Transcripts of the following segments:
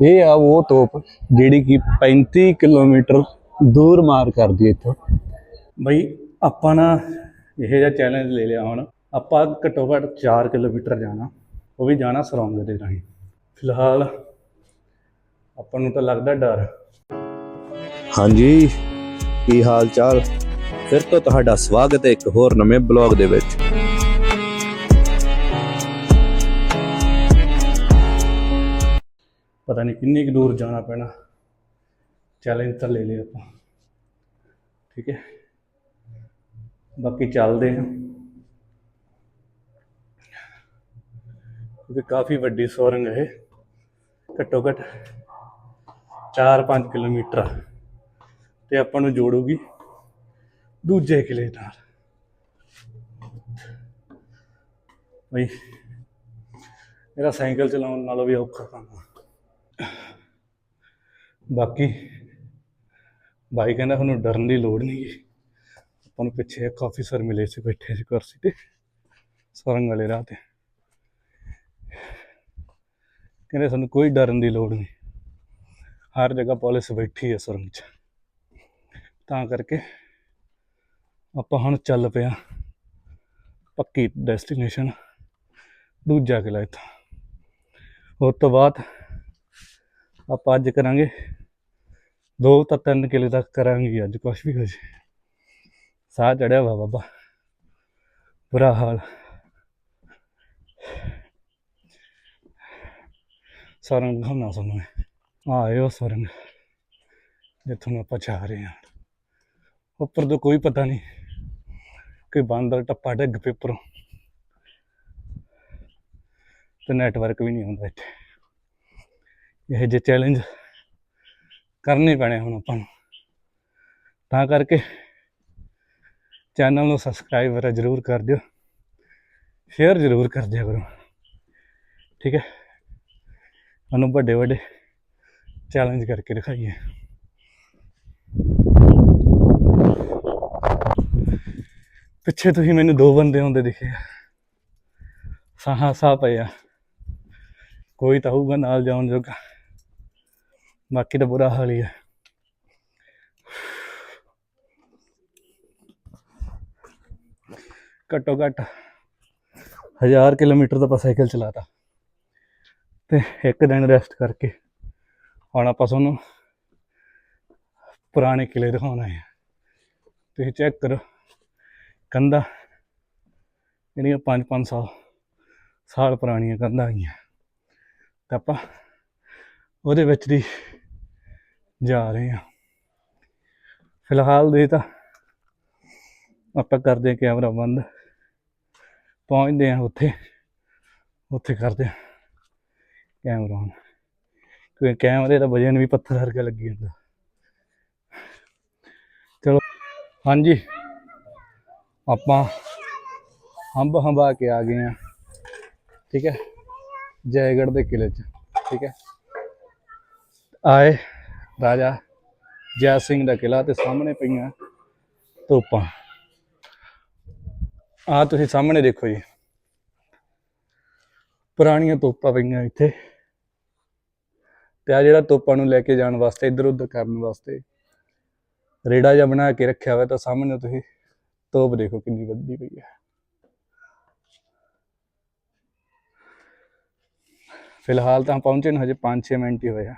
ਇਹ ਆ ਉਹ ਤੋਪ ਜਿਹੜੀ ਕਿ 35 ਕਿਲੋਮੀਟਰ ਦੂਰ ਮਾਰ ਕਰਦੀ ਹੈ ਇੱਥੋਂ। ਬਈ ਆਪਾਂ ਨਾ ਇਹ ਜਿਹਾ ਚੈਲੰਜ ਲੈ ਲਿਆ ਹੁਣ। ਆਪਾਂ ਘੱਟੋ ਘੱਟ 4 ਕਿਲੋਮੀਟਰ ਜਾਣਾ ਉਹ ਵੀ ਜਾਣਾ ਸਰੋਂਗ ਦੇ ਰਾਹੀਂ। ਫਿਲਹਾਲ ਆਪਾਂ ਨੂੰ ਤਾਂ ਲੱਗਦਾ ਡਰ। ਹਾਂਜੀ ਕੀ ਹਾਲ ਚਾਲ? ਫਿਰ ਤੋਂ ਤੁਹਾਡਾ ਸਵਾਗਤ ਹੈ ਇੱਕ ਹੋਰ ਨਵੇਂ ਬਲੌਗ ਦੇ ਵਿੱਚ। ਪਤਾ ਨਹੀਂ ਕਿੰਨੀ ਕੁ ਦੂਰ ਜਾਣਾ ਪੈਣਾ। ਚੈਲੰਜ ਤਾਂ ਲੈ ਲਿਆ ਆਪਾਂ। ਠੀਕ ਹੈ। ਬਾਕੀ ਚੱਲਦੇ ਹਾਂ। ਕਿਉਂਕਿ ਕਾਫੀ ਵੱਡੀ ਸੁਰੰਗ ਹੈ। ਇਹ। ਘੱਟੋ ਘੱਟ 4-5 ਕਿਲੋਮੀਟਰ। ਤੇ ਆਪਾਂ ਨੂੰ ਜੋੜੂਗੀ ਦੂਜੇ ਕਿਲੇ ਨਾਲ। ਬਈ, ਮੇਰਾ ਸਾਈਕਲ ਚਲਾਉਣ ਨਾਲੋਂ ਵੀ ਔਖਾ ਕੰਮ ਬਾਕੀ ਬਾਈ ਕਹਿੰਦਾ ਤੁਹਾਨੂੰ ਡਰਨ ਦੀ ਲੋੜ ਨਹੀਂ ਜੀ। ਆਪਾਂ ਨੂੰ ਪਿੱਛੇ ਇੱਕ ਆਫੀਸਰ ਮਿਲੇ ਸੀ, ਬੈਠੇ ਸੀ ਕੁਰਸੀ ਤੇ, ਸੁਰੰਗ ਵਾਲੇ ਰਾਹ ਤੇ। ਕਹਿੰਦੇ ਸਾਨੂੰ ਕੋਈ ਡਰਨ ਦੀ ਲੋੜ ਨਹੀਂ। ਹਰ ਜਗ੍ਹਾ ਪੁਲਿਸ ਬੈਠੀ ਹੈ ਸੁਰੰਗ 'ਚ। ਤਾਂ ਕਰਕੇ ਆਪਾਂ ਹੁਣ ਚੱਲ ਪਿਆ। ਪੱਕੀ ਡੈਸਟੀਨੇਸ਼ਨ ਦੂਜਾ ਕਿਲਾ ਇੱਥੋਂ। ਉਸ ਤੋਂ ਬਾਅਦ ਆਪਾਂ ਅੱਜ ਕਰਾਂਗੇ ਦੋ ਤਾਂ ਤਿੰਨ ਕਿਲੇ ਤੱਕ ਕਰਾਂਗੇ ਅੱਜ, ਕੁਛ ਵੀ ਕੁਛ ਸਾਹ ਚੜਿਆ ਵਾ ਬਾਬਾ। ਬੁਰਾ ਹਾਲ। ਸਰੰਗ ਨਾ ਸੁਣੋ ਆਇਓ ਸਰੰਗ ਜਿੱਥੋਂ ਆਪਾਂ ਜਾ ਰਹੇ ਹਾਂ। ਉੱਪਰ ਤੋਂ ਕੋਈ ਪਤਾ ਨਹੀਂ ਕੋਈ ਬਾਂਦਰ ਟੱਪਾ ਡਿੱਗ ਪੇਪਰੋਂ ਉੱਪਰੋਂ। ਤੇ ਨੈਟਵਰਕ ਵੀ ਨਹੀਂ ਹੁੰਦਾ ਇੱਥੇ। ਇਹ ਜੇ ਚੈਲੰਜ ਕਰਨੇ ਪੈਣੇ ਹੁਣ ਆਪਾਂ ਨੂੰ। ਤਾਂ ਕਰਕੇ ਚੈਨਲ ਨੂੰ ਸਬਸਕ੍ਰਾਈਬ ਜ਼ਰੂਰ ਕਰ ਦਿਓ। ਸ਼ੇਅਰ ਜ਼ਰੂਰ ਕਰ ਦਿਆ ਕਰੋ। ਠੀਕ ਹੈ? ਮੈਨੂੰ ਵੱਡੇ ਵੱਡੇ ਚੈਲੰਜ ਕਰਕੇ ਦਿਖਾਈਏ। ਪਿੱਛੇ ਤੁਸੀਂ ਮੈਨੂੰ ਦੋ ਬੰਦੇ ਹੁੰਦੇ ਦਿਖੇ ਆ। ਸਾਹਾਂ ਸਾਹ ਪਏ ਆ। ਕੋਈ ਤਾਂ ਹੋਊਗਾ ਨਾਲ ਜਾਣ ਜੋਗਾ। ਬਾਕੀ ਤਾਂ ਬੁਰਾ ਹਾਲ ਹੀ ਹੈ ਘੱਟੋ ਘੱਟ ਹਜ਼ਾਰ ਕਿਲੋਮੀਟਰ ਦਾ ਆਪਾਂ ਸਾਈਕਲ ਚਲਾਤਾ। ਤੇ ਇੱਕ ਦਿਨ ਰੈਸਟ ਕਰਕੇ ਹੁਣ ਆਪਾਂ ਤੁਹਾਨੂੰ ਪੁਰਾਣੇ ਕਿਲੇ ਦਿਖਾਉਣਾ ਹੈ ਤੁਸੀਂ ਚੈੱਕ ਕਰੋ, ਕੰਧਾਂ ਜਿਹੜੀਆਂ 5-5 ਸਾਲ ਸਾਲ ਪੁਰਾਣੀਆਂ ਕੰਧਾਂ ਆਈਆਂ। ਤਾਂ ਆਪਾਂ ਉਹਦੇ ਵਿੱਚ ਦੀ ਜਾ ਰਹੇ ਹਾਂ। ਫਿਲਹਾਲ ਦੇ ਤਾਂ ਆਪਾਂ ਕਰਦੇ ਹਾਂ ਕੈਮਰਾ ਬੰਦ। ਪਹੁੰਚਦੇ ਹਾਂ ਉੱਥੇ। ਉੱਥੇ ਕਰਦੇ ਹਾਂ ਕੈਮਰਾ on ਕਿਉਂਕਿ ਕੈਮਰੇ ਦਾ ਵਜਨ ਵੀ ਪੱਥਰ ਵਰਗਾ ਲੱਗੀ ਜਾਂਦਾ। ਚਲੋ, ਹਾਂਜੀ। ਆਪਾਂ ਹੰਬ ਹੰਬਾ ਕੇ ਆ ਗਏ ਆ ਠੀਕ ਹੈ? ਜੈਗੜ੍ਹ ਦੇ ਕਿਲੇ 'ਚ। ਠੀਕ ਹੈ? ਆਏ। ਰਾਜਾ ਜੈ ਸਿੰਘ ਦਾ ਕਿਲਾ ਤੇ ਸਾਹਮਣੇ ਪਈਆਂ ਤੋਪਾਂ। ਆ ਤੁਸੀਂ ਸਾਹਮਣੇ ਦੇਖੋ ਜੀ। ਪੁਰਾਣੀਆਂ ਤੋਪਾਂ ਪਈਆਂ ਇੱਥੇ। ਤੇ ਆ ਜਿਹੜਾ ਤੋਪਾਂ ਨੂੰ ਲੈ ਕੇ ਜਾਣ ਵਾਸਤੇ ਇੱਧਰ ਉੱਧਰ ਕਰਨ ਵਾਸਤੇ ਰੇੜਾ ਜਿਹਾ ਬਣਾ ਕੇ ਰੱਖਿਆ ਹੋਇਆ ਤਾਂ ਸਾਹਮਣੇ ਤੁਸੀਂ ਤੋਪ ਦੇਖੋ ਕਿੰਨੀ ਵੱਡੀ ਪਈ ਹੈ। ਫਿਲਹਾਲ ਤਾਂ ਪਹੁੰਚੇ ਨੂੰ ਹਜੇ 5-6 ਮਿੰਟ ਹੀ ਹੋਏ ਆ।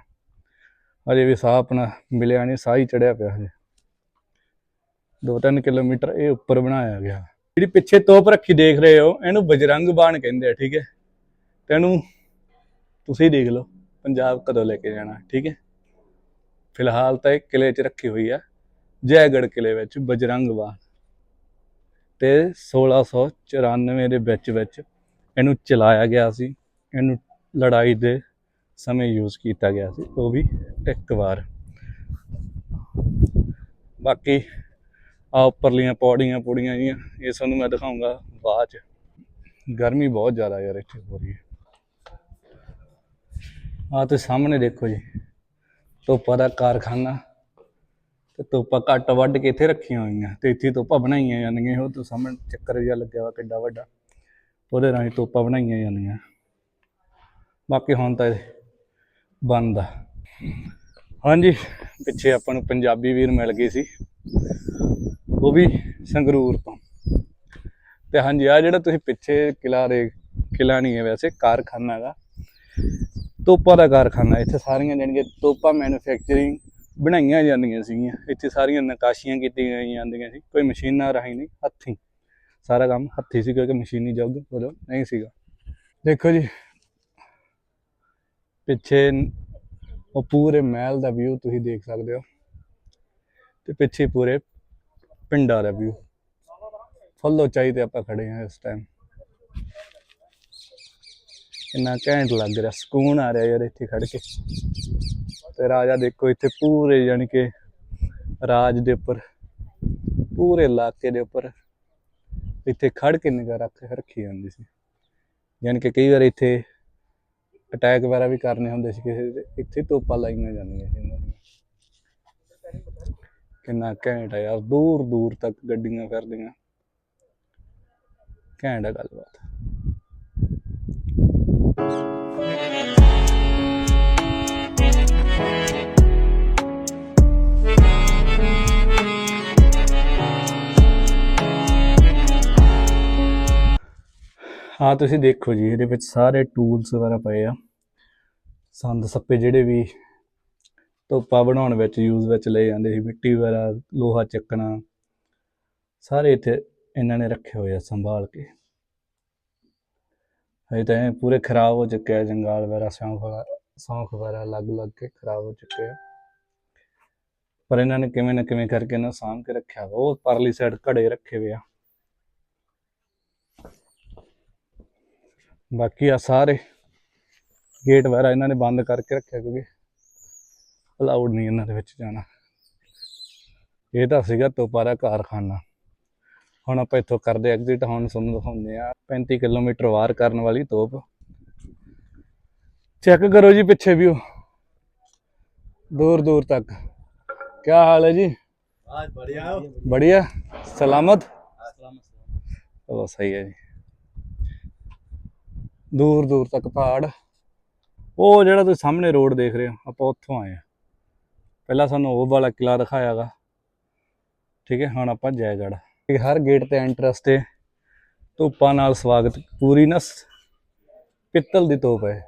ਹਜੇ ਵੀ ਸਾਹ ਆਪਣਾ ਮਿਲਿਆ ਨਹੀਂ, ਸਾਹ ਹੀ ਚੜਿਆ ਪਿਆ ਹਜੇ। 2-3 ਕਿਲੋਮੀਟਰ ਇਹ ਉੱਪਰ ਬਣਾਇਆ ਗਿਆ। ਜਿਹੜੀ ਪਿੱਛੇ ਤੋਪ ਰੱਖੀ ਦੇਖ ਰਹੇ ਹੋ, ਇਹਨੂੰ ਬਜਰੰਗ ਬਾਣ ਕਹਿੰਦੇ ਆ, ਠੀਕ ਹੈ? ਤੇ ਇਹਨੂੰ ਤੁਸੀਂ ਦੇਖ ਲਓ, ਪੰਜਾਬ ਕਦੋਂ ਲੈ ਕੇ ਜਾਣਾ, ਠੀਕ ਹੈ? ਫਿਲਹਾਲ ਤਾਂ ਇਹ ਕਿਲੇ 'ਚ ਰੱਖੀ ਹੋਈ ਆ ਜੈਗੜ ਕਿਲੇ ਵਿੱਚ ਬਜਰੰਗ ਬਾਣ। ਤੇ 1694 ਦੇ ਵਿੱਚ ਵਿੱਚ ਇਹਨੂੰ ਚਲਾਇਆ ਗਿਆ ਸੀ, ਇਹਨੂੰ ਲੜਾਈ ਦੇ ਸਮੇਂ ਯੂਜ਼ ਕੀਤਾ ਗਿਆ ਸੀ, ਉਹ ਵੀ ਇੱਕ ਵਾਰ। ਬਾਕੀ ਆ ਉੱਪਰਲੀਆਂ ਪੌੜੀਆਂ ਪੌੜੀਆਂ ਜੀਆਂ, ਇਹ ਤੁਹਾਨੂੰ ਮੈਂ ਦਿਖਾਉਂਗਾ ਬਾਅਦ ਚ। ਗਰਮੀ ਬਹੁਤ ਜ਼ਿਆਦਾ ਯਾਰ ਇੱਥੇ ਹੋ ਰਹੀ ਹੈ। ਆ ਤੇ ਸਾਹਮਣੇ ਦੇਖੋ ਜੀ ਤੋਪਾਂ ਦਾ ਕਾਰਖਾਨਾ ਤੇ ਤੋਪਾਂ ਘੱਟ ਵੱਢ ਕੇ ਇੱਥੇ ਰੱਖੀਆਂ ਹੋਈਆਂ ਤੇ ਇੱਥੇ ਤੋਪਾਂ ਬਣਾਈਆਂ ਜਾਂਦੀਆਂ ਉਹ ਤੋਂ ਸਾਹਮਣੇ ਚੱਕਰ ਜਿਹਾ ਲੱਗਿਆ ਵਾ ਕਿੱਡਾ ਵੱਡਾ। ਉਹਦੇ ਰਾਹੀਂ ਤੋਪਾਂ ਬਣਾਈਆਂ ਜਾਂਦੀਆਂ ਬਾਕੀ ਹੁਣ ਤਾਂ ਬੰਦ ਹਾਂਜੀ, ਪਿੱਛੇ ਆਪਾਂ ਨੂੰ ਪੰਜਾਬੀ ਵੀਰ ਮਿਲ ਗਏ ਸੀ। ਉਹ ਵੀ ਸੰਗਰੂਰ ਤੋਂ। ਤੇ ਹਾਂਜੀ ਆ ਜਿਹੜਾ ਤੁਸੀਂ ਪਿੱਛੇ ਕਿਲਾ ਦੇ, ਕਿਲਾ ਨਹੀਂ ਹੈ ਵੈਸੇ, ਕਾਰਖਾਨਾ ਹੈਗਾ। ਤੋਪਾਂ ਦਾ ਕਾਰਖਾਨਾ, ਇੱਥੇ ਸਾਰੀਆਂ ਜਾਣੀਆਂ ਤੋਪਾਂ ਮੈਨੂਫੈਕਚਰਿੰਗ ਬਣਾਈਆਂ ਜਾਂਦੀਆਂ ਸੀਗੀਆਂ। ਇੱਥੇ ਸਾਰੀਆਂ ਨਕਾਸ਼ੀਆਂ ਕੀਤੀਆਂ ਜਾਂਦੀਆਂ ਸੀ। ਕੋਈ ਮਸ਼ੀਨਾਂ ਰਾਹੀਂ ਨਹੀਂ, ਹੱਥੀਂ। ਸਾਰਾ ਕੰਮ ਹੱਥੀਂ ਸੀ ਕਿਉਂਕਿ ਮਸ਼ੀਨੀ ਯੁੱਗ ਉਦੋਂ ਨਹੀਂ ਸੀਗਾ। ਦੇਖੋ ਜੀ ਪਿੱਛੇ ਉਹ ਪੂਰੇ ਮਹਿਲ ਦਾ ਵਿਊ ਤੁਸੀਂ ਦੇਖ ਸਕਦੇ ਹੋ ਤੇ ਪਿੱਛੇ ਪੂਰੇ ਪਿੰਡਾਂ ਦਾ ਵਿਊ ਫੁੱਲ ਉਚਾਈ ਤੇ ਆਪਾਂ ਖੜੇ ਹਾਂ ਇਸ ਟਾਈਮ ਇੰਨਾ ਘੈਂਟ ਲੱਗ ਰਿਹਾ, ਸਕੂਨ ਆ ਰਿਹਾ ਯਾਰ ਇੱਥੇ ਖੜ ਕੇ। ਤੇ ਰਾਜਾ ਦੇਖੋ ਇੱਥੇ ਪੂਰੇ ਯਾਨੀ ਕਿ ਰਾਜ ਦੇ ਉੱਪਰ, ਪੂਰੇ ਇਲਾਕੇ ਦੇ ਉੱਪਰ ਇੱਥੇ ਖੜ ਕੇ ਨਿਗਾਹ ਰੱਖ ਰੱਖੀ ਜਾਂਦੀ ਸੀ। ਯਾਨੀ ਕਿ ਕਈ ਵਾਰ ਇੱਥੇ ਅਟੈਕ ਵਗੈਰਾ ਵੀ ਕਰਨੇ ਹੁੰਦੇ ਸੀ ਕਿਸੇ ਦੇ, ਇੱਥੇ ਤੋਪਾਂ ਲਾਈਆਂ ਜਾਂਦੀਆਂ ਸੀ ਇਹਨਾਂ ਦੀਆਂ। ਕਿੰਨਾ ਘੈਂਟ ਆ ਯਾਰ ਦੂਰ ਦੂਰ ਤੱਕ ਗੱਡੀਆਂ ਫਿਰਦੀਆਂ। ਘੈਂਟ ਆ ਗੱਲਬਾਤ। ਹਾਂ, ਤੁਸੀਂ ਦੇਖੋ ਜੀ, ਇਹਦੇ ਵਿੱਚ ਸਾਰੇ ਟੂਲਸ ਵਗੈਰਾ ਪਏ ਆ। ਸੰਦ, ਸੱਪੇ ਜਿਹੜੇ ਵੀ ਤੋਪਾ ਬਣਾਉਣ ਵਿੱਚ ਯੂਜ਼ ਵਿੱਚ ਲਏ ਜਾਂਦੇ ਸੀ, ਮਿੱਟੀ ਵਗੈਰਾ, ਲੋਹਾ ਚੱਕਣਾ, ਸਾਰੇ ਇੱਥੇ ਇਹਨਾਂ ਨੇ ਰੱਖੇ ਹੋਏ ਆ, ਸੰਭਾਲ ਕੇ। ਹਜੇ ਤਾਂ ਇਹ ਪੂਰੇ ਖਰਾਬ ਹੋ ਚੁੱਕੇ ਆ, ਜੰਗਾਲ ਵਗੈਰਾ ਸੌਂਖ ਵਗੈਰਾ ਸੌਂਖ ਵਗੈਰਾ ਲੱਗ ਲੱਗ ਕੇ ਖਰਾਬ ਹੋ ਚੁੱਕੇ ਆ। ਪਰ ਇਹਨਾਂ ਨੇ ਕਿਵੇਂ ਨਾ ਕਿਵੇਂ ਕਰਕੇ ਇਹਨਾਂ ਨੂੰ ਸਾਂਭ ਕੇ ਰੱਖਿਆ ਵਾ ਉਹ ਪਰਲੀ ਸਾਈਡ ਘੜੇ ਰੱਖੇ ਹੋਏ ਆ। ਬਾਕੀ ਆ ਸਾਰੇ ਗੇਟ ਵਗੈਰਾ ਇਹਨਾਂ ਨੇ ਬੰਦ ਕਰਕੇ ਰੱਖਿਆ ਕਿਉਂਕਿ ਅਲਾਉਡ ਨਹੀਂ ਇਹਨਾਂ ਦੇ ਵਿੱਚ ਜਾਣਾ ਇਹ ਤਾਂ ਸੀਗਾ ਤੋਪਾ ਦਾ ਕਾਰਖਾਨਾ ਹੁਣ ਆਪਾਂ ਇੱਥੋਂ ਕਰਦੇ ਐਗਜ਼ਿਟ ਹੁਣ ਤੁਹਾਨੂੰ ਦਿਖਾਉਂਦੇ ਆ 35 ਕਿਲੋਮੀਟਰ ਵਾਰ ਕਰਨ ਵਾਲੀ ਤੋਪ ਚੈੱਕ ਕਰੋ ਜੀ ਪਿੱਛੇ ਵੀ ਦੂਰ ਦੂਰ ਤੱਕ ਕੀ ਹਾਲ ਹੈ ਜੀ आज बढ़िया हो बढ़िया सलामत ਉਹ ਸਹੀ ਹੈ ਜੀ ਦੂਰ ਦੂਰ ਤੱਕ ਪਹਾੜ। ਉਹ ਜਿਹੜਾ ਤੁਸੀਂ ਸਾਹਮਣੇ ਰੋਡ ਦੇਖ ਰਹੇ ਹੋ, ਆਪਾਂ ਉੱਥੋਂ ਆਏ ਆ ਪਹਿਲਾਂ ਸਾਨੂੰ ਉਹ ਵਾਲਾ ਕਿਲਾ ਦਿਖਾਇਆਗਾ। ਠੀਕ ਹੈ, ਹੁਣ ਆਪਾਂ ਜੈਗੜ੍ਹ। ਹਰ ਗੇਟ ਤੇ ਐਂਟਰਸ ਤੇ ਧੁੱਪਾਂ ਨਾਲ ਸਵਾਗਤ, ਪੂਰੀ ਨਾ ਪਿੱਤਲ ਦੀ ਤੋਪ ਹੈ।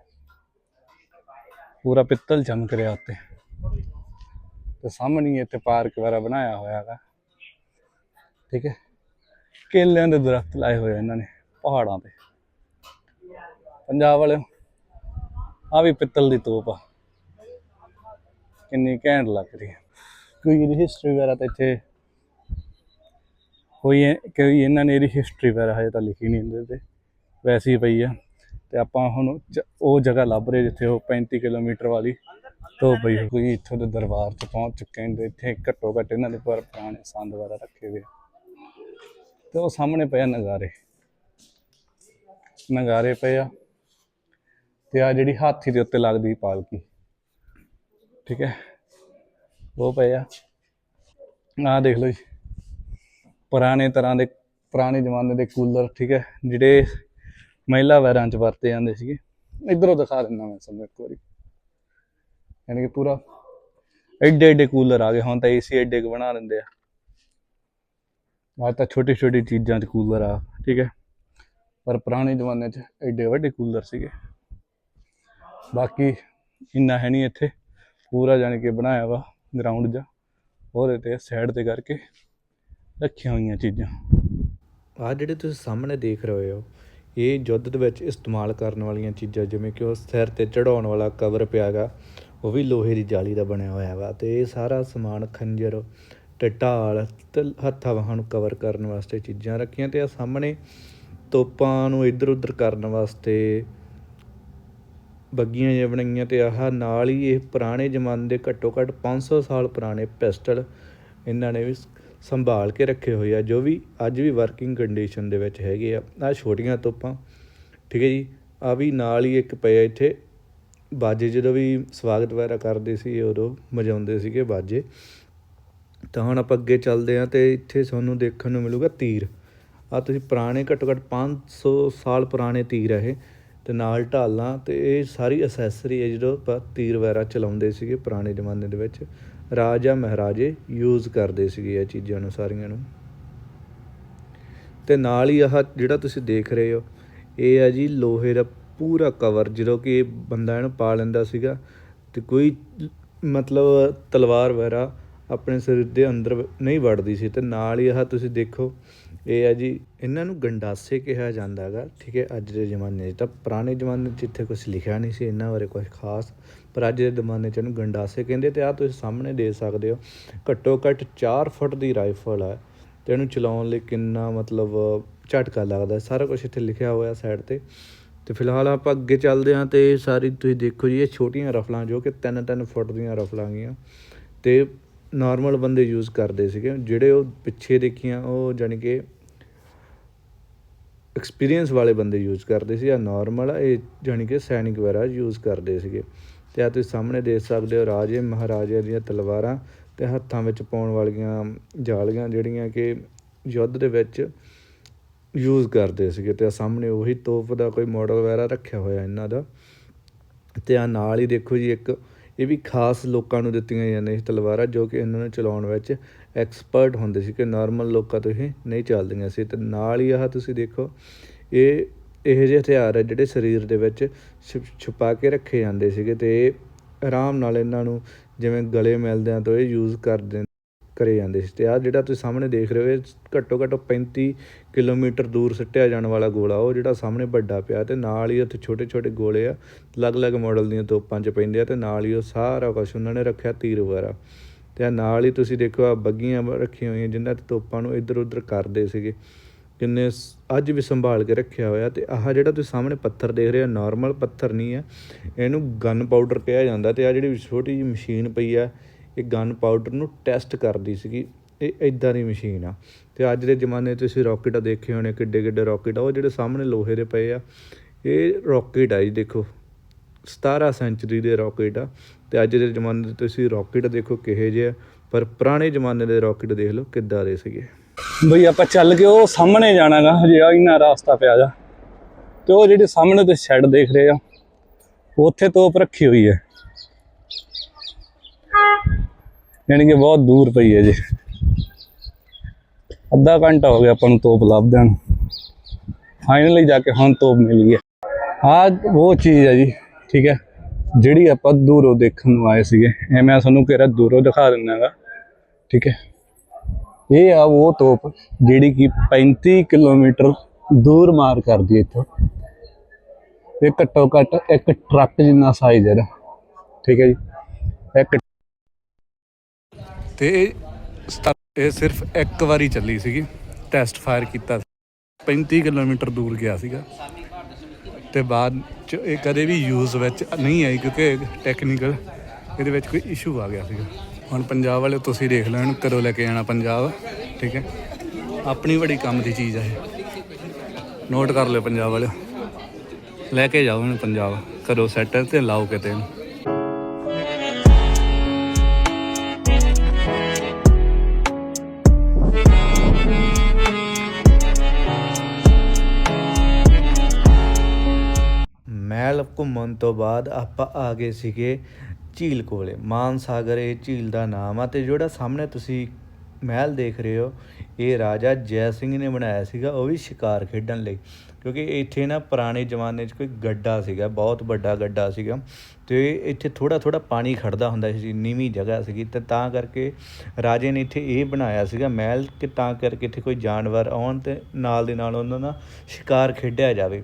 ਪੂਰਾ ਪਿੱਤਲ ਚਮਕ ਰਿਹਾ ਉੱਤੇ। ਤੇ ਸਾਹਮਣੇ ਇੱਥੇ ਪਾਰਕ ਵਗੈਰਾ ਬਣਾਇਆ ਹੋਇਆ ਹੈਗਾ ਠੀਕ ਹੈ ਕੇਲਿਆਂ ਦੇ ਦਰਖਤ ਲਾਏ ਹੋਏ ਇਹਨਾਂ ਨੇ, ਪਹਾੜਾਂ ਤੇ। ਪੰਜਾਬ ਵਾਲਿਓ। ਆ ਵੀ ਪਿੱਤਲ ਦੀ ਤੋਪ ਆ। ਕਿੰਨੀ ਘੈਂਟ ਲੱਗ ਰਹੀ ਹੈ। ਕੋਈ ਇਹਦੀ ਹਿਸਟਰੀ ਵਗੈਰਾ ਤਾਂ ਇੱਥੇ ਕੋਈ ਇਹ- ਕੋਈ ਇਹਨਾਂ ਨੇ ਇਹਦੀ ਹਿਸਟਰੀ ਵਗੈਰਾ ਹਜੇ ਤਾਂ ਲਿਖੀ ਨਹੀਂ ਇਹਦੇ ਤੇ ਵੈਸੇ ਹੀ ਪਈ ਆ। ਤੇ ਆਪਾਂ ਹੁਣ ਉਹ ਜਗ੍ਹਾ ਲੱਭ ਰਹੇ ਜਿੱਥੇ ਉਹ 35 ਕਿਲੋਮੀਟਰ ਵਾਲੀ ਤੋਂ ਪਈ ਕੋਈ ਇੱਥੋਂ ਦੇ ਦਰਬਾਰ 'ਚ ਪਹੁੰਚ ਚੁੱਕੇ ਨੇ ਇੱਥੇ ਘੱਟੋ ਘੱਟ ਇਹਨਾਂ ਦੇ ਪਰ ਪੁਰਾਣੇ ਸੰਦ ਵਗੈਰਾ ਰੱਖੇ ਹੋਏ ਤੇ ਉਹ ਸਾਹਮਣੇ ਪਿਆ ਨਗਾਰੇ। ਨਗਾਰੇ ਪਏ ਆ। ਤੇ ਆ ਜਿਹੜੀ ਹਾਥੀ ਦੇ ਉੱਤੇ ਲੱਗਦੀ ਪਾਲਕੀ। ਠੀਕ ਹੈ? ਉਹ ਪਏ ਆ। ਆ ਦੇਖ ਲਓ ਜੀ। ਪੁਰਾਣੇ ਤਰ੍ਹਾਂ ਦੇ, ਪੁਰਾਣੇ ਜ਼ਮਾਨੇ ਦੇ ਕੂਲਰ, ਠੀਕ ਹੈ? ਜਿਹੜੇ ਮਹਿਲਾ ਵੈਰਾਂ 'ਚ ਵਰਤੇ ਜਾਂਦੇ ਸੀਗੇ। ਇਧਰੋਂ ਦਿਖਾ ਦਿੰਦਾ ਮੈਂ ਤੁਹਾਨੂੰ ਇੱਕ ਵਾਰੀ। ਯਾਨੀ ਕਿ ਪੂਰਾ ਐਡੇ ਐਡੇ ਕੂਲਰ ਆ ਗਏ। ਹੁਣ ਤਾਂ ਏਸੀ ਐਡੇ ਕੁ ਬਣਾ ਦਿੰਦੇ ਆ। ਅੱਜ ਤਾਂ ਛੋਟੀ ਛੋਟੀ ਚੀਜ਼ਾਂ 'ਚ ਕੂਲਰ ਆ, ਠੀਕ ਹੈ? ਪਰ ਪੁਰਾਣੇ ਜ਼ਮਾਨੇ 'ਚ ਐਡੇ ਵੱਡੇ ਕੂਲਰ ਸੀਗੇ। ਬਾਕੀ ਇੰਨਾ ਹੈ ਨਹੀਂ ਇੱਥੇ। ਪੂਰਾ ਜਾਣੀ ਕਿ ਬਣਾਇਆ ਵਾ ਗਰਾਊਂਡ ਜਾਂ। ਉਹਦੇ ਤੇ ਸਾਈਡ ਤੇ ਕਰਕੇ ਰੱਖੀਆਂ ਹੋਈਆਂ ਚੀਜ਼ਾਂ। ਆ ਜਿਹੜੇ ਤੁਸੀਂ ਸਾਹਮਣੇ ਦੇਖ ਰਹੇ ਹੋ, ਇਹ ਯੁੱਧ ਦੇ ਵਿੱਚ ਇਸਤੇਮਾਲ ਕਰਨ ਵਾਲੀਆਂ ਚੀਜ਼ਾਂ, ਜਿਵੇਂ ਕਿ ਉਹ ਸਿਰ ਤੇ ਚੜਾਉਣ ਵਾਲਾ ਕਵਰ ਪਿਆਗਾ ਉਹ ਵੀ ਲੋਹੇ ਦੀ ਜਾਲੀ ਦਾ ਬਣਿਆ ਹੋਇਆ ਵਾ। ਤੇ ਇਹ ਸਾਰਾ ਸਮਾਨ ਖੰਜਰ ਤੇ ਢਾਲ ਤੇ ਹੱਥਾਂ ਵਾਹਾਂ ਨੂੰ ਕਵਰ ਕਰਨ ਵਾਸਤੇ ਚੀਜ਼ਾਂ ਰੱਖੀਆਂ। ਤੇ ਆ ਸਾਹਮਣੇ ਤੋਪਾਂ ਨੂੰ ਇੱਧਰ ਉੱਧਰ ਕਰਨ ਵਾਸਤੇ ਬੱਗੀਆਂ ਜਿਹੀਆਂ ਬਣਾਈਆਂ ਤੇ ਆਹ ਨਾਲ ਹੀ ਇਹ ਪੁਰਾਣੇ ਜ਼ਮਾਨੇ ਦੇ ਘੱਟੋ ਘੱਟ 500 ਸਾਲ ਪੁਰਾਣੇ ਪਿਸਟਲ ਇਹਨਾਂ ਨੇ ਵੀ ਸੰਭਾਲ ਕੇ ਰੱਖੇ ਹੋਏ ਆ, ਜੋ ਵੀ ਅੱਜ ਵੀ ਵਰਕਿੰਗ ਕੰਡੀਸ਼ਨ ਦੇ ਵਿੱਚ ਹੈਗੇ ਆ। ਆ ਛੋਟੀਆਂ ਤੋਪਾਂ, ਠੀਕ ਹੈ ਜੀ? ਆ ਵੀ ਨਾਲ ਹੀ ਇੱਕ ਪਿਆ ਇੱਥੇ। ਬਾਜੇ ਜਦੋਂ ਵੀ ਸਵਾਗਤ ਵਗੈਰਾ ਕਰਦੇ ਸੀ, ਉਦੋਂ ਮਜਾਉਂਦੇ ਸੀਗੇ ਬਾਜੇ। ਤਾਂ ਹੁਣ ਆਪਾਂ ਅੱਗੇ ਚੱਲਦੇ ਹਾਂ ਤੇ ਇੱਥੇ ਤੁਹਾਨੂੰ ਦੇਖਣ ਨੂੰ ਮਿਲੂਗਾ ਤੀਰ। ਆ ਤੁਸੀਂ ਪੁਰਾਣੇ ਘੱਟੋ ਘੱਟ 500 ਸਾਲ ਪੁਰਾਣੇ ਤੀਰ ਆ ਇਹ। ਤੇ ਨਾਲ ਢਾਲਾਂ ਤੇ ਇਹ ਸਾਰੀ ਅਸੈਸਰੀ ਹੈ ਜਦੋਂ ਆਪਾਂ ਤੀਰ ਵਗੈਰਾ ਚਲਾਉਂਦੇ ਸੀਗੇ ਪੁਰਾਣੇ ਜ਼ਮਾਨੇ ਦੇ ਵਿੱਚ, ਰਾਜਾ ਮਹਾਰਾਜੇ ਯੂਜ਼ ਕਰਦੇ ਸੀਗੇ ਇਹ ਚੀਜ਼ਾਂ ਨੂੰ, ਸਾਰੀਆਂ ਨੂੰ। ਤੇ ਨਾਲ ਹੀ ਆਹ ਜਿਹੜਾ ਤੁਸੀਂ ਦੇਖ ਰਹੇ ਹੋ, ਇਹ ਹੈ ਜੀ ਲੋਹੇ ਦਾ ਪੂਰਾ ਕਵਰ ਜਦੋਂ ਕਿ ਇਹ ਬੰਦਾ ਇਹਨੂੰ ਪਾ ਲੈਂਦਾ ਸੀਗਾ ਤੇ ਕੋਈ ਮਤਲਬ ਤਲਵਾਰ ਵਗੈਰਾ ਆਪਣੇ ਸਰੀਰ ਦੇ ਅੰਦਰ ਨਹੀਂ ਵੜਦੀ ਸੀ ਤੇ ਨਾਲ ਹੀ ਆਹ ਤੁਸੀਂ ਦੇਖੋ, ਇਹ ਹੈ ਜੀ, ਇਹਨਾਂ ਨੂੰ ਗੰਡਾਸੇ ਕਿਹਾ ਜਾਂਦਾ ਹੈਗਾ, ਠੀਕ ਹੈ, ਅੱਜ ਦੇ ਜ਼ਮਾਨੇ 'ਚ। ਤਾਂ ਪੁਰਾਣੇ ਜ਼ਮਾਨੇ 'ਚ ਇੱਥੇ ਕੁਝ ਲਿਖਿਆ ਨਹੀਂ ਸੀ ਇਹਨਾਂ ਬਾਰੇ ਕੁਝ ਖਾਸ, ਪਰ ਅੱਜ ਦੇ ਜ਼ਮਾਨੇ 'ਚ ਇਹਨੂੰ ਗੰਡਾਸੇ ਕਹਿੰਦੇ ਤੇ ਆ ਤੁਸੀਂ ਸਾਹਮਣੇ ਦੇ ਸਕਦੇ ਹੋ। ਘੱਟੋ ਘੱਟ 4 ਫੁੱਟ ਦੀ ਰਾਈਫਲ ਹੈ ਤੇ ਇਹਨੂੰ ਚਲਾਉਣ ਲਈ ਕਿੰਨਾ ਮਤਲਬ ਝਟਕਾ ਲੱਗਦਾ, ਸਾਰਾ ਕੁਝ ਇੱਥੇ ਲਿਖਿਆ ਹੋਇਆ ਸਾਈਡ ਤੇ। ਤੇ ਫਿਲਹਾਲ ਆਪਾਂ ਅੱਗੇ ਚੱਲਦੇ ਹਾਂ ਤੇ ਸਾਰੀ ਤੁਸੀਂ ਦੇਖੋ ਜੀ, ਇਹ ਛੋਟੀਆਂ ਰਫਲਾਂ ਜੋ ਕਿ 3-3 ਫੁੱਟ ਦੀਆਂ ਰਫਲਾਂ ਗੀਆਂ। ਤੇ ਨਾਰਮਲ ਬੰਦੇ ਯੂਜ਼ ਕਰਦੇ ਸੀਗੇ, ਜਿਹੜੇ ਉਹ ਪਿੱਛੇ ਦੇਖੀਆਂ, ਉਹ ਜਾਣੀ ਕਿ ਐਕਸਪੀਰੀਅੰਸ ਵਾਲੇ ਬੰਦੇ ਯੂਜ਼ ਕਰਦੇ ਸੀ ਆ ਨਾਰਮਲ ਇਹ ਜਾਣੀ ਕਿ ਸੈਨਿਕ ਵਗੈਰਾ ਯੂਜ਼ ਕਰਦੇ ਸੀਗੇ। ਤੇ ਆ ਤੁਸੀਂ ਸਾਹਮਣੇ ਦੇਖ ਸਕਦੇ ਹੋ, ਰਾਜੇ ਮਹਾਰਾਜਿਆਂ ਦੀਆਂ ਤਲਵਾਰਾਂ ਤੇ ਹੱਥਾਂ ਵਿੱਚ ਪਾਉਣ ਵਾਲੀਆਂ ਜਾਲੀਆਂ ਜਿਹੜੀਆਂ ਕਿ ਯੁੱਧ ਦੇ ਵਿੱਚ ਯੂਜ਼ ਕਰਦੇ ਸੀਗੇ। ਤੇ ਆ ਸਾਹਮਣੇ ਉਹੀ ਤੋਪ ਦਾ ਕੋਈ ਮਾਡਲ ਵਗੈਰਾ ਰੱਖਿਆ ਹੋਇਆ ਇਹਨਾਂ ਦਾ। ਤੇ ਆ ਨਾਲ ਹੀ ਦੇਖੋ ਜੀ ਇੱਕ ਇਹ ਵੀ ਖਾਸ ਲੋਕਾਂ ਨੂੰ ਦਿੱਤੀਆਂ ਜਾਂਦੀਆਂ ਸੀ ਤਲਵਾਰਾਂ ਜੋ ਕਿ ਇਹਨਾਂ ਨੂੰ ਚਲਾਉਣ ਵਿੱਚ ਐਕਸਪਰਟ ਹੁੰਦੇ ਸੀ ਕਿ ਨਾਰਮਲ ਲੋਕਾਂ ਤੋਂ ਇਹ ਨਹੀਂ ਚੱਲਦੀਆਂ ਸੀ ਤੇ ਨਾਲ ਹੀ ਆਹ ਤੁਸੀਂ ਦੇਖੋ, ਇਹ, ਇਹੋ ਜਿਹੇ ਹਥਿਆਰ ਹੈ ਜਿਹੜੇ ਸਰੀਰ ਦੇ ਵਿੱਚ ਛੁਪ- ਛੁਪਾ ਕੇ ਰੱਖੇ ਜਾਂਦੇ ਸੀਗੇ ਤੇ ਇਹ ਆਰਾਮ ਨਾਲ ਇਹਨਾਂ ਨੂੰ ਜਿਵੇਂ ਗਲੇ ਮਿਲਦਿਆਂ ਤੋਂ ਇਹ ਯੂਜ਼ ਕਰਦੇ ਕਰੇ ਜਾਂਦੇ ਸੀ ਤੇ ਆ ਜਿਹੜਾ ਤੁਸੀਂ ਸਾਹਮਣੇ ਦੇਖ ਰਹੇ ਹੋ, ਇਹ ਘੱਟੋ ਘੱਟ 35 ਕਿਲੋਮੀਟਰ ਦੂਰ ਸਿੱਟਿਆ ਜਾਣ ਵਾਲਾ ਗੋਲਾ ਉਹ ਜਿਹੜਾ ਸਾਹਮਣੇ ਵੱਡਾ ਪਿਆ ਤੇ ਨਾਲ ਹੀ ਉੱਥੇ ਛੋਟੇ ਛੋਟੇ ਗੋਲੇ ਆ ਅਲੱਗ-ਅਲੱਗ ਮਾਡਲ ਦੀਆਂ ਤੋਪਾਂ 'ਚ ਪੈਂਦੇ ਆ ਤੇ ਨਾਲ ਹੀ ਉਹ ਸਾਰਾ ਕੁਝ ਉਹਨਾਂ ਨੇ ਰੱਖਿਆ ਤੀਰ ਵਗੈਰਾ। ਤੇ ਆ ਨਾਲ ਹੀ ਤੁਸੀਂ ਦੇਖੋ ਆ ਬੱਗੀਆਂ ਰੱਖੀਆਂ ਹੋਈਆਂ ਜਿਨ੍ਹਾਂ ਤੇ ਤੋਪਾਂ ਨੂੰ ਇੱਧਰ ਉੱਧਰ ਕਰਦੇ ਸੀਗੇ। ਕਿੰਨੇ ਅੱਜ ਵੀ ਸੰਭਾਲ ਕੇ ਰੱਖਿਆ ਹੋਇਆ ਤੇ ਆਹ ਜਿਹੜਾ ਤੁਸੀਂ ਸਾਹਮਣੇ ਪੱਥਰ ਦੇਖ ਰਹੇ ਹੋ ਨਾਰਮਲ ਪੱਥਰ ਨਹੀਂ ਹੈ ਇਹਨੂੰ ਗਨ ਪਾਊਡਰ ਕਿਹਾ ਜਾਂਦਾ ਤੇ ਆ ਜਿਹੜੀ ਛੋਟੀ ਜਿਹੀ ਮਸ਼ੀਨ ਪਈ ਆ ਇਹ ਗਨ ਪਾਊਡਰ ਨੂੰ ਟੈਸਟ ਕਰਦੀ ਸੀਗੀ। ਇਹ ਇਦਾਂ ਦੀ ਮਸ਼ੀਨ ਆ। ਤੇ ਅੱਜ ਦੇ ਜ਼ਮਾਨੇ 'ਚ ਤੁਸੀਂ ਰਾਕਟ ਦੇਖੇ ਹੋਣੇ, ਕਿੱਡੇ ਕਿੱਡੇ ਰਾਕਟ ਆ। ਉਹ ਜਿਹੜੇ ਸਾਹਮਣੇ ਲੋਹੇ ਦੇ ਪਏ ਆ, ਇਹ ਰਾਕਟ ਆ ਜੀ ਦੇਖੋ। 17 ਸੈਂਚਰੀ ਦੇ ਰਾਕਟ ਆ। ਤੇ ਅੱਜ ਦੇ ਜ਼ਮਾਨੇ 'ਚ ਤੁਸੀਂ ਰਾਕਟ ਦੇਖੋ ਕਿਹੇ ਜਿਹੇ ਆ। ਪਰ ਪੁਰਾਣੇ ਜ਼ਮਾਨੇ ਦੇ ਰਾਕਟ ਦੇਖ ਲਓ ਕਿੱਦਾਂ ਦੇ ਸੀਗੇ। ਬਈ ਆਪਾਂ ਚੱਲ ਕੇ ਉਹ ਸਾਹਮਣੇ ਜਾਣਾਗਾ ਹਜੇ ਆ ਇੰਨਾ ਰਾਸਤਾ ਪਿਆ ਜਾ। ਤੇ ਉਹ ਜਿਹੜੇ ਸਾਹਮਣੇ ਤੇ ਸ਼ੈੱਡ ਦੇਖ ਰਹੇ ਆ, ਉੱਥੇ ਤੋਪ ਰੱਖੀ ਹੋਈ ਹੈ। ਯਾਨੀ ਕਿ ਬਹੁਤ ਦੂਰ ਪਈ ਹੈ ਜੀ। ਅੱਧਾ ਘੰਟਾ ਹੋ ਗਿਆ ਆਪਾਂ ਨੂੰ ਤੋਪ ਲੱਭਦਿਆਂ ਨੂੰ। ਫਾਈਨਲੀ ਜਾ ਕੇ ਹੁਣ ਤੋਪ ਮਿਲ ਗਈ ਆ ਉਹ ਚੀਜ਼ ਹੈ ਜੀ, ਠੀਕ ਹੈ, ਜਿਹੜੀ ਆਪਾਂ ਦੂਰੋਂ ਦੇਖਣ ਨੂੰ ਆਏ ਸੀਗੇ। ਇਹ ਮੈਂ ਤੁਹਾਨੂੰ ਕਿਹੜਾ ਦੂਰੋਂ ਦਿਖਾ ਦਿੰਦਾਗਾ ਠੀਕ ਹੈ। ਇਹ ਆ ਉਹ ਤੋਪ ਜਿਹੜੀ ਕਿ 35 ਕਿਲੋਮੀਟਰ ਦੂਰ ਮਾਰ ਕਰਦੀ ਇੱਥੋਂ। ਇਹ ਘੱਟੋ ਘੱਟ ਇੱਕ ਟਰੱਕ ਜਿੰਨਾ ਸਾਈਜ਼ ਹੈ ਇਹਦਾ ਠੀਕ ਹੈ ਜੀ। ਇੱਕ ਤੇ ਇਹ ਸਤਾ- ਇਹ ਸਿਰਫ ਇੱਕ ਵਾਰੀ ਚੱਲੀ ਸੀਗੀ ਟੈਸਟ ਫਾਇਰ ਕੀਤਾ ਸੀ। 35 ਕਿਲੋਮੀਟਰ ਦੂਰ ਗਿਆ ਸੀਗਾ। ਤੇ ਬਾਅਦ ਚ ਇਹ ਕਦੇ ਵੀ ਯੂਜ਼ ਵਿੱਚ ਨਹੀਂ ਆਈ ਕਿਉਂਕਿ ਟੈਕਨੀਕਲ ਇਹਦੇ ਵਿੱਚ ਕੋਈ ਇਸ਼ੂ ਆ ਗਿਆ ਸੀਗਾ। ਹੁਣ ਪੰਜਾਬ ਵਾਲੇ ਤੁਸੀਂ ਦੇਖ ਲਓ ਇਹਨੂੰ ਕਦੋਂ ਲੈ ਕੇ ਜਾਣਾ ਪੰਜਾਬ, ਠੀਕ ਹੈ? ਆਪਣੀ ਬੜੀ ਕੰਮ ਦੀ ਚੀਜ਼ ਹੈ ਇਹ। ਨੋਟ ਕਰ ਲਿਓ ਪੰਜਾਬ ਵਾਲੇ ਲੈ ਕੇ ਜਾਓ ਇਹਨੂੰ ਪੰਜਾਬ ਕਰੋ ਸੈਟ ਤੇ ਲਾਓ ਕਿਤੇ। ਇਹਨੂੰ ਘੁੰਮਣ ਤੋਂ ਬਾਅਦ ਆਪਾਂ ਆ ਗਏ ਸੀਗੇ ਝੀਲ ਕੋਲੇ। ਮਾਨ ਸਾਗਰ ਇਹ ਝੀਲ ਦਾ ਨਾਮ ਆ ਤੇ ਜਿਹੜਾ ਸਾਹਮਣੇ ਤੁਸੀਂ ਮਹਿਲ ਦੇਖ ਰਹੇ ਹੋ, ਇਹ ਰਾਜਾ ਜੈ ਸਿੰਘ ਨੇ ਬਣਾਇਆ ਸੀਗਾ, ਉਹ ਵੀ ਸ਼ਿਕਾਰ ਖੇਡਣ ਲਈ। ਕਿਉਂਕਿ ਇੱਥੇ ਨਾ ਪੁਰਾਣੇ ਜ਼ਮਾਨੇ 'ਚ ਕੋਈ ਗੱਡਾ ਸੀਗਾ, ਬਹੁਤ ਵੱਡਾ ਗੱਡਾ ਸੀਗਾ ਤੇ ਇੱਥੇ ਥੋੜਾ ਥੋੜਾ ਪਾਣੀ ਖੜਦਾ ਹੁੰਦਾ ਸੀ, ਨੀਵੀਂ ਜਗ੍ਹਾ ਸੀਗੀ ਤੇ ਤਾਂ ਕਰਕੇ ਰਾਜੇ ਨੇ ਇੱਥੇ ਇਹ ਬਣਾਇਆ ਸੀਗਾ ਮਹਿਲ ਕਿ ਤਾਂ ਕਰਕੇ ਇੱਥੇ ਕੋਈ ਜਾਨਵਰ ਆਉਣ ਤੇ ਨਾਲ ਦੇ ਨਾਲ ਉਹਨਾਂ ਦਾ ਸ਼ਿਕਾਰ ਖੇਡਿਆ ਜਾਵੇ।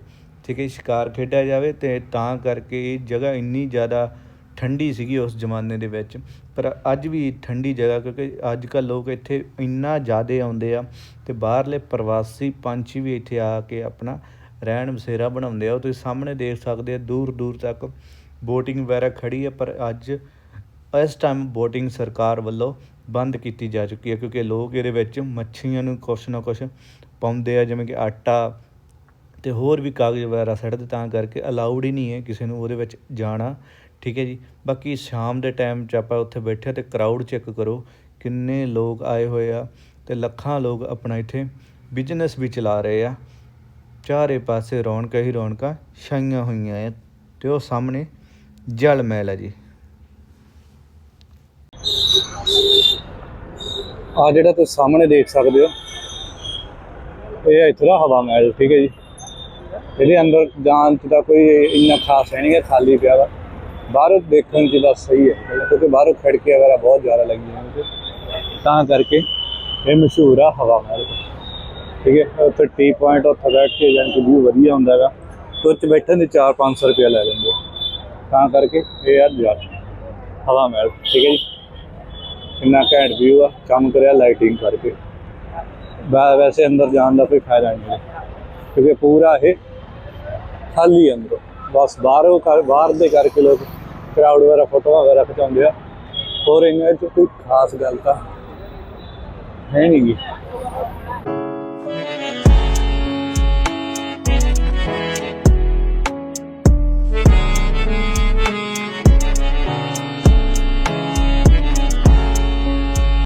ਕਿ ਸ਼ਿਕਾਰ ਖੇਡਿਆ ਜਾਵੇ ਤੇ ਤਾਂ ਕਰਕੇ ਇਹ ਜਗ੍ਹਾ ਇੰਨੀ ਜ਼ਿਆਦਾ ਠੰਡੀ ਸੀਗੀ ਉਸ ਜ਼ਮਾਨੇ ਦੇ ਵਿੱਚ। ਪਰ ਅੱਜ ਵੀ ਠੰਡੀ ਜਗ੍ਹਾ ਕਿਉਂਕਿ ਅੱਜ ਕੱਲ੍ਹ ਲੋਕ ਇੱਥੇ ਇੰਨਾ ਜ਼ਿਆਦਾ ਆਉਂਦੇ ਆ ਤੇ ਬਾਹਰਲੇ ਪ੍ਰਵਾਸੀ ਪੰਛੀ ਵੀ ਇੱਥੇ ਆ ਕੇ ਆਪਣਾ ਰਹਿਣ ਬਸੇਰਾ ਬਣਾਉਂਦੇ ਆ। ਉਹ ਤੁਸੀਂ ਸਾਹਮਣੇ ਦੇਖ ਸਕਦੇ ਆ ਦੂਰ ਦੂਰ ਤੱਕ ਬੋਟਿੰਗ ਵਗੈਰਾ ਖੜੀ ਆ, ਪਰ ਅੱਜ ਇਸ ਟਾਈਮ ਬੋਟਿੰਗ ਸਰਕਾਰ ਵੱਲੋਂ ਬੰਦ ਕੀਤੀ ਜਾ ਚੁੱਕੀ ਹੈ ਕਿਉਂਕਿ ਲੋਕ ਇਹਦੇ ਵਿੱਚ ਮੱਛੀਆਂ ਨੂੰ ਕੁਛ ਨਾ ਕੁਛ ਪਾਉਂਦੇ ਆ, ਜਿਵੇਂ ਕਿ ਆਟਾ ਅਤੇ ਹੋਰ ਵੀ ਕਾਗਜ਼ ਵਗੈਰਾ ਸੜਦੇ ਤਾਂ ਕਰਕੇ ਅਲਾਊਡ ਹੀ ਨਹੀਂ ਹੈ ਕਿਸੇ ਨੂੰ ਉਹਦੇ ਵਿੱਚ ਜਾਣਾ। ਠੀਕ ਹੈ ਜੀ? ਬਾਕੀ ਸ਼ਾਮ ਦੇ ਟਾਈਮ 'ਚ ਆਪਾਂ ਉੱਥੇ ਬੈਠੇ ਅਤੇ ਕਰਾਊਡ ਚੈੱਕ ਕਰੋ ਕਿੰਨੇ ਲੋਕ ਆਏ ਹੋਏ ਆ ਅਤੇ ਲੱਖਾਂ ਲੋਕ ਆਪਣਾ ਇੱਥੇ ਬਿਜ਼ਨਸ ਵੀ ਚਲਾ ਰਹੇ ਆ। ਚਾਰੇ ਪਾਸੇ ਰੌਣਕਾਂ ਹੀ ਰੌਣਕਾਂ ਛਾਈਆਂ ਹੋਈਆਂ ਐ ਤੇ ਉਹ ਸਾਹਮਣੇ ਜਲ ਮਹਿਲ ਹੈ ਜੀ। ਆ ਜਿਹੜਾ ਤੁਸੀਂ ਸਾਹਮਣੇ ਦੇਖ ਸਕਦੇ ਹੋ, ਇਹ ਹੈ ਇੱਥੇ ਦਾ ਹਵਾ ਮਹਿਲ, ਠੀਕ ਹੈ ਜੀ? ਇਹਦੇ ਅੰਦਰ ਜਾਣ ਚ ਤਾਂ ਕੋਈ ਇੰਨਾ ਖਾਸ ਹੈ ਨਹੀਂ ਹੈ ਖਾਲੀ ਪਿਆ ਵਾ। ਬਾਹਰੋਂ ਦੇਖਣ ਚ ਤਾਂ ਸਹੀ ਹੈ, ਕਿਉਂਕਿ ਬਾਹਰੋਂ ਖਿੜਕੀਆਂ ਵਗੈਰਾ ਬਹੁਤ ਜ਼ਿਆਦਾ ਲੱਗੀਆਂ ਨੇ। ਤਾਂ ਕਰਕੇ ਇਹ ਮਸ਼ਹੂਰ ਆ ਹਵਾ ਮਹਿਲ ਠੀਕ ਹੈ, ਉੱਥੇ ਟੀ ਪੁਆਇੰਟ ਉੱਥੇ ਬੈਠ ਕੇ ਜਾਨ ਕਿ ਵਿਊ ਵਧੀਆ ਹੁੰਦਾ ਹੈਗਾ ਤੇ ਉੱਥੇ ਬੈਠਣ ਦੇ 4-500 ਰੁਪਏ ਲੈ ਲੈਂਦੇ ਤਾਂ ਕਰਕੇ ਇਹ ਆ ਜਾ ਹਵਾ ਮਹਿਲ ਠੀਕ ਹੈ ਜੀ। ਇੰਨਾ ਘੈਂਟ ਵਿਊ ਆ, ਕੰਮ ਕਰਿਆ ਲਾਈਟਿੰਗ ਕਰਕੇ। ਵੈ- ਵੈਸੇ ਅੰਦਰ ਜਾਣ ਦਾ ਕੋਈ ਫਾਇਦਾ ਨਹੀਂ ਹੈ। ਕਿਉਂਕਿ ਪੂਰਾ ਇਹ ਖਾਲੀ ਅੰਦਰੋਂ ਬਸ ਬਾਹਰੋਂ ਕਰ ਬਾਹਰ ਦੇ ਕਰਕੇ ਲੋਕ ਕਰਾਊਡ ਵਗੈਰਾ ਫੋਟੋਆਂ ਵਗੈਰਾ ਖਿਚਾਉਂਦੇ ਆ ਹੋਰ ਇਹਨਾਂ 'ਚ ਕੋਈ ਖਾਸ ਗੱਲ ਤਾਂ ਹੈ ਨਹੀਂ ਗੀ